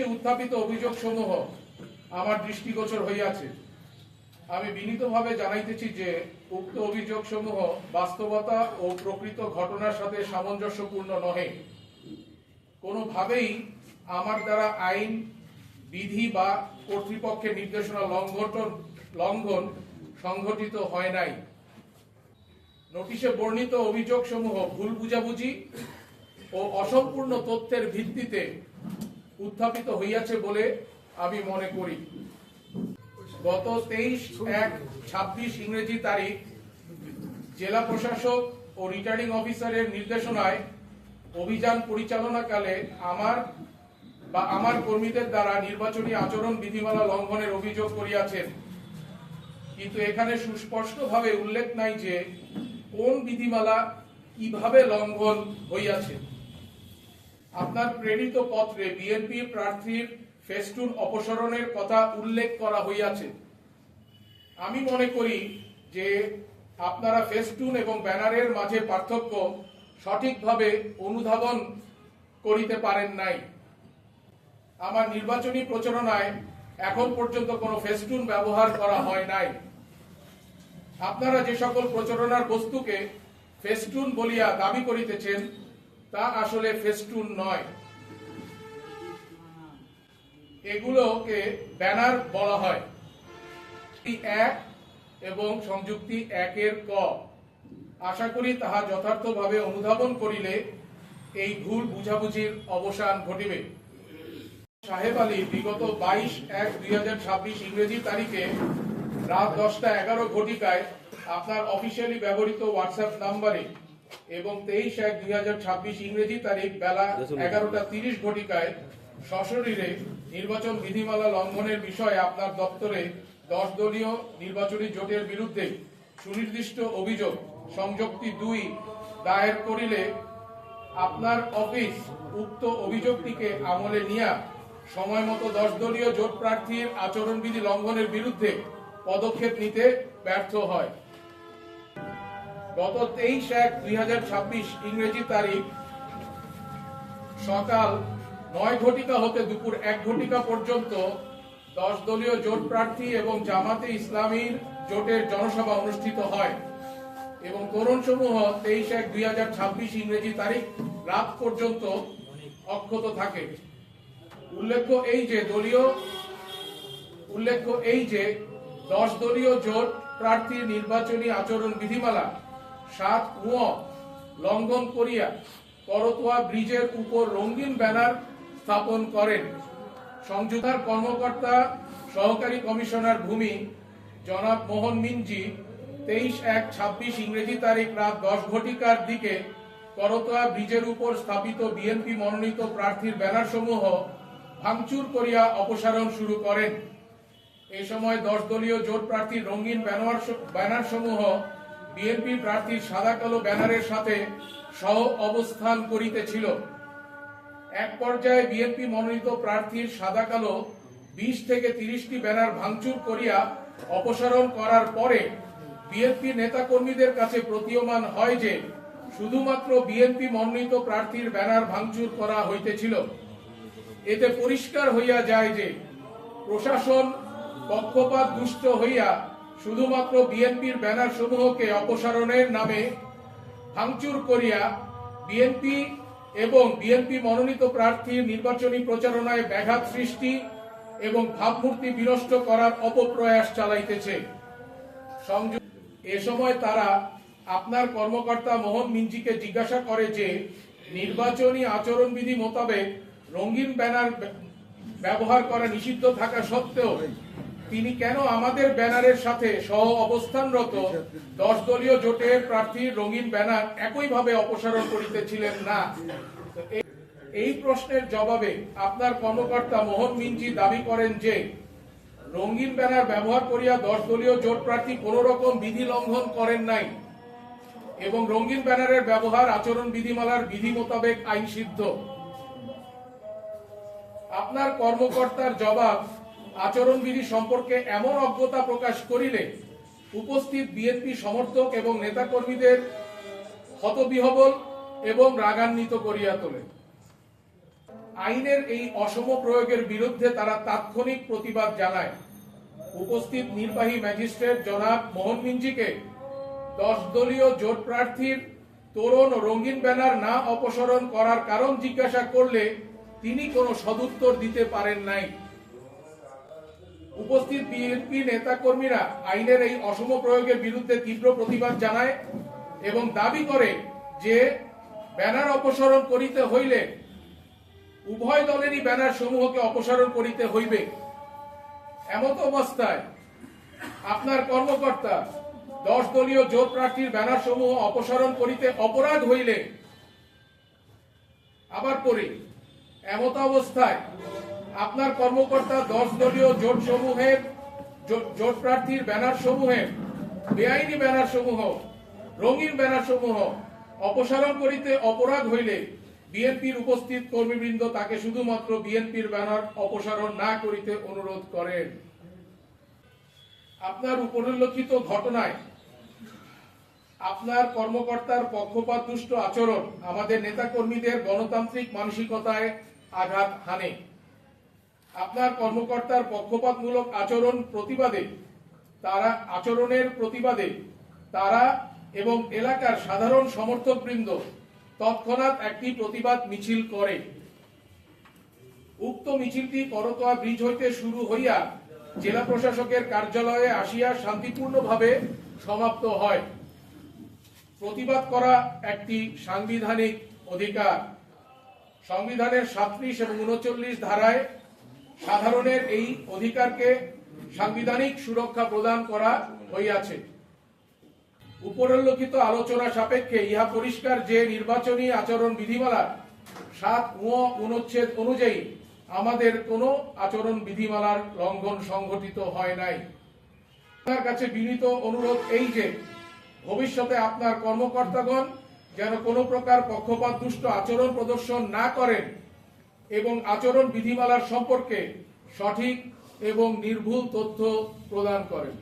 উত্থাপিত অভিযোগ সমূহ আমার দৃষ্টিগোচর হইয়াছে। আমি বিনীতভাবে জানাইতেছি যে, উক্ত অভিযোগ সমূহ বাস্তবতা ও প্রকৃত ঘটনার সাথে সামঞ্জস্যপূর্ণ নহে। কোনোভাবেই আমার দ্বারা আইন, বিধি বা কর্তৃপক্ষের নির্দেশনা লঙ্ঘন লঙ্ঘন সংঘটিত হয় নাই। নোটিশে বর্ণিত অভিযোগ সমূহ ভুল বুঝাবুঝি ও অসম্পূর্ণ তথ্যের ভিত্তিতে উত্থাপিত হইয়াছে বলে আমি মনে করি। গত তেইশ এক ছাব্বিশ ইংরেজি তারিখ জেলা প্রশাসক ও রিটার্নিং অফিসারের নির্দেশনায় অভিযান পরিচালনাকালে আমার বা আমার কর্মীদের দ্বারা নির্বাচনী আচরণ, বিধিমালা লঙ্ঘনের অভিযোগ করিয়াছেন। কিন্তু এখানে সুস্পষ্টভাবে উল্লেখ নাই যে কোন বিধিমালা কীভাবে লঙ্ঘন হইয়াছে। আপনার প্রেরিত পত্রে বিএনপি প্রার্থীর ফেস্টুন অপসারণের কথা উল্লেখ করা হইয়াছে। আমি মনে করি যে আপনারা ফেস্টুন এবং ব্যানারের মাঝে পার্থক্য সঠিকভাবে অনুধাবন করিতে পারেন নাই। আমার নির্বাচনী প্রচারণায় এখন পর্যন্ত কোনো ফেস্টুন ব্যবহার করা হয় নাই। আপনারা যে সকল প্রচারণার বস্তুকে ফেস্টুন বলিয়া দাবি করিতেছেন তা আসলে ফেস্টুন নয়। এগুলোকে ব্যানার বলা হয়। এক এবং সংযুক্তি একের ক। আশা করি তাহা যথার্থভাবে অনুধাবন করিলে এই ভুল বুঝাবুঝির অবসান ঘটিবে। সাহেব আলী বিগত বাইশ এক দুই হাজার ছাব্বিশ ইংরেজি তারিখে রাত দশটা এগারো ঘটিকায় আপনার অফিসিয়ালি ব্যবহৃত হোয়াটসঅ্যাপ নাম্বারে এবং তেইশ এক দুই হাজার ছাব্বিশ ইংরেজি তারিখ বেলা এগারোটা তিরিশ ঘটিকায় সশরীরে নির্বাচন বিধিমালা লঙ্ঘনের বিষয়ে আপনার দপ্তরে দশ দলীয় নির্বাচনী জোটের বিরুদ্ধে সুনির্দিষ্ট অভিযোগ সংযুক্তি দুই দায়ের করিলে আপনার অফিস উক্ত অভিযোগটিকে আমলে নিয়ে সময় মতো দশ দলীয় জোট প্রার্থীর আচরণবিধি লঙ্ঘনের বিরুদ্ধে পদক্ষেপ নিতে ব্যর্থ হয়। গত তেইশ এক দুই ইংরেজি তারিখ সকাল নয় ঘটিকা হতে দুপুর এক ঘটিকা পর্যন্ত দশ দলীয় জোট প্রার্থী এবং জামাতে ইসলামীর জোটের জনসভা অনুষ্ঠিত হয় এবং তরুণ সমূহ তেইশ এক দুই হাজার ছাব্বিশ ইংরেজি তারিখ রাত পর্যন্ত অক্ষত থাকে। উল্লেখ্য এই যে দলীয়, উল্লেখ্য এই যে দশ দলীয় জোট প্রার্থীর নির্বাচনী আচরণ বিধিমালা সাত উ লঙ্ঘন করিয়া করতোয়া ব্রিজের উপর রঙিন ব্যানার স্থাপন করেন। সংযুক্তার কর্মকর্তা, সহকারী কমিশনার ভূমি জনাব মোহন মিনজি তেইশ এক ছাব্বিশ ইংরেজি তারিখ রাত দশ ঘটিকার দিকে করতোয়া ব্রিজের উপর স্থাপিত বিএনপি মনোনীত প্রার্থীর ব্যানার সমূহ ভাঙচুর করিয়া অপসারণ শুরু করেন। এই সময় দশ দলীয় জোট প্রার্থীর রঙিন ব্যানার সমূহ বিএনপি প্রার্থীর সাদা কালো ব্যানারের সাথে সহ অবস্থান করিতেছিল। এক পর্যায়ে বিএনপি মনোনীত প্রার্থীর সাদা কালো বিশ থেকে তিরিশটি ব্যানার ভাঙচুর করিয়া অপসারণ করার পরে বিএনপি নেতাকর্মীদের কাছে প্রতীয়মান হয় যে, শুধুমাত্র বিএনপি মনোনীত প্রার্থীর ব্যানার ভাঙচুর করা হইতেছিল। এতে পরিষ্কার হইয়া যায় যে, প্রশাসন পক্ষপাত দুষ্ট হইয়া শুধুমাত্র বিএনপির ব্যানার সমূহকে অপসারণের নামে ভাঙচুর করিয়া বিএনপি এবং বিএনপি মনোনীত প্রার্থীর নির্বাচনী প্রচারণায় ব্যাঘাত সৃষ্টি এবং ভাবমূর্তি বিনষ্ট করার অপপ্রয়াস চালাইতেছে। এ সময় তারা আপনার কর্মকর্তা মোহন মিঞ্জিকে জিজ্ঞাসা করে যে, নির্বাচনী আচরণবিধি মোতাবেক রঙিন ব্যানার ব্যবহার করা নিষিদ্ধ থাকা সত্ত্বেও তিনি কেন আমাদের ব্যানারের সাথে সহ অবস্থানরত দশ দলীয় জোটের প্রার্থীর রঙিন ব্যানার একইভাবে অপসারণ করিতেছিলেন না? এই প্রশ্নের জবাবে আপনার কর্মকর্তা মোহন মিঞ্জি দাবি করেন যে, রঙিন ব্যানার ব্যবহার করিয়া দশ দলীয় জোট প্রার্থী কোন রকম বিধি লঙ্ঘন করেন নাই এবং রঙিন ব্যানারের ব্যবহার, আচরণ বিধিমালার বিধি মোতাবেক আইন সিদ্ধ আপনার কর্মকর্তার জবাব আচরণবিধি সম্পর্কে এমন অজ্ঞতা প্রকাশ করিলে উপস্থিত বিএনপি সমর্থক এবং নেতাকর্মীদের হতবিহবল এবং রাগান্বিত করিয়া তোলে। আইনের এই অসম প্রয়োগের বিরুদ্ধে তারা তাৎক্ষণিক প্রতিবাদ জানায়। উপস্থিত নির্বাহী ম্যাজিস্ট্রেট জনাব মোহন মিঞ্জিকে দশ দলীয় জোট প্রার্থীর তোরণ রঙিন ব্যানার না অপসারণ করার কারণ জিজ্ঞাসা করলে তিনি কোনো সদুত্তর দিতে পারেন নাই। উপস্থিত বিএনপি নেতাকর্মীরা আইনের এই অসম প্রয়োগের বিরুদ্ধে তীব্র প্রতিবাদ জানায় এবং দাবি করে যে ব্যানার অপসারণ করিতে হইলে উভয় দলেরই ব্যানার সমূহকে অপসারণ করিতে হইবে। এমত অবস্থায় আপনার কর্মকর্তা দশ দলীয় জোট প্রার্থীর ব্যানার সমূহ অপসারণ করিতে অপরাধ হইলে আবার পড়ি এমত অবস্থায় আপনার কর্মকর্তা দশ দলীয় জোট সমূহের জোট- প্রার্থীর ব্যানার সমূহের বেআইনি ব্যানার সমূহ, রঙিন ব্যানার সমূহ অপসারণ করিতে অপরাধ হইলে বিএনপির উপস্থিত কর্মীবৃন্দ তাকে শুধুমাত্র বিএনপির ব্যানার অপসারণ না করিতে অনুরোধ করেন। আপনার উপরিল্লিখিত ঘটনায় আপনার কর্মকর্তার পক্ষপাত দুষ্ট আচরণ আমাদের নেতাকর্মীদের গণতান্ত্রিক মানসিকতায় আঘাত হানে। আপনার কর্মকর্তার পক্ষপাতমূলক আচরণ প্রতিবাদে, তারা আচরণের প্রতিবাদে, তারা এবং এলাকার সাধারণ সমর্থকবৃন্দ তৎক্ষণাৎ একটি প্রতিবাদ মিছিল করে। উক্ত মিছিলটি করতোয়া ব্রিজ হইতে শুরু হইয়া জেলা প্রশাসকের কার্যালয়ে আসিয়া শান্তিপূর্ণভাবে সমাপ্ত হয়। প্রতিবাদ করা একটি সাংবিধানিক অধিকার। সংবিধানের সাতত্রিশ এবং উনচল্লিশ ধারায় সাধারণের এই অধিকারকে সাংবিধানিক সুরক্ষা প্রদান করা হইয়াছে। উপরোল্লিখিত আলোচনা সাপেক্ষে ইহা পরিষ্কার যে নির্বাচনী আচরণ বিধিমালা সাত অনুচ্ছেদ অনুযায়ী আমাদের কোনো আচরণ বিধিমালার লঙ্ঘন সংঘটিত হয় নাই। আপনার কাছে বিনীত অনুরোধ এই যে, ভবিষ্যতে আপনার কর্মকর্তাগণ যেন কোনো প্রকার পক্ষপাত দুষ্ট আচরণ প্রদর্শন না করেন এবং আচরণ বিধিমালার সম্পর্কে সঠিক এবং নির্ভুল তথ্য প্রদান করেন।